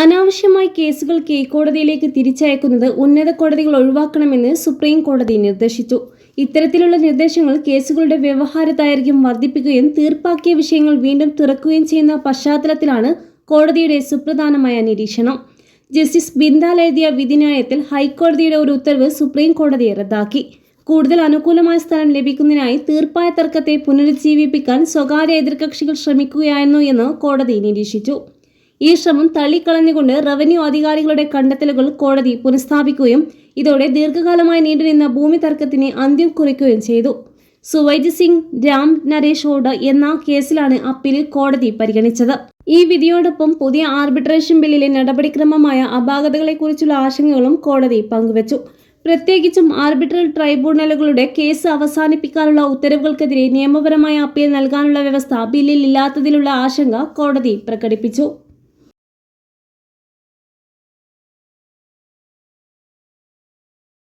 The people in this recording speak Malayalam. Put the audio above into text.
അനാവശ്യമായി കേസുകൾ കീഴ്ക്കോടതിയിലേക്ക് തിരിച്ചയക്കുന്നത് ഉന്നത കോടതികൾ ഒഴിവാക്കണമെന്ന് സുപ്രീം കോടതി നിർദ്ദേശിച്ചു. ഇത്തരത്തിലുള്ള നിർദ്ദേശങ്ങൾ കേസുകളുടെ വ്യവഹാര ദൈർഘ്യം വർദ്ധിപ്പിക്കുകയും തീർപ്പാക്കിയ വിഷയങ്ങൾ വീണ്ടും തുറക്കുകയും ചെയ്യുന്ന പശ്ചാത്തലത്തിലാണ് കോടതിയുടെ സുപ്രധാനമായ നിരീക്ഷണം. ജസ്റ്റിസ് ബിന്ദാൽ എഴുതിയ വിധിന്യായത്തിൽ ഹൈക്കോടതിയുടെ ഒരു ഉത്തരവ് സുപ്രീം കോടതി റദ്ദാക്കി. കൂടുതൽ അനുകൂലമായ സ്ഥലം ലഭിക്കുന്നതിനായി തീർപ്പായ തർക്കത്തെ പുനരുജ്ജീവിപ്പിക്കാൻ സ്വകാര്യ എതിർകക്ഷികൾ ശ്രമിക്കുകയായിരുന്നു എന്ന് കോടതി നിരീക്ഷിച്ചു. ഈ ശ്രമം തള്ളിക്കളഞ്ഞുകൊണ്ട് റവന്യൂ അധികാരികളുടെ കണ്ടെത്തലുകൾ കോടതി പുനഃസ്ഥാപിക്കുകയും ഇതോടെ ദീർഘകാലമായി നീണ്ടുനിന്ന ഭൂമി തർക്കത്തിന് അന്ത്യം കുറിക്കുകയും ചെയ്തു. സുവൈജ് സിംഗ് രാം നരേഷ് ഓട് എന്ന കേസിലാണ് അപ്പീൽ കോടതി പരിഗണിച്ചത്. ഈ വിധിയോടൊപ്പം പുതിയ ആർബിട്രേഷൻ ബില്ലിലെ നടപടിക്രമമായ അപാകതകളെക്കുറിച്ചുള്ള ആശങ്കകളും കോടതി പങ്കുവച്ചു. പ്രത്യേകിച്ചും ആർബിട്രൽ ട്രൈബ്യൂണലുകളുടെ കേസ് അവസാനിപ്പിക്കാനുള്ള ഉത്തരവുകൾക്കെതിരെ നിയമപരമായ അപ്പീൽ നൽകാനുള്ള വ്യവസ്ഥ ബില്ലിൽ ഇല്ലാത്തതിലുള്ള ആശങ്ക കോടതി പ്രകടിപ്പിച്ചു.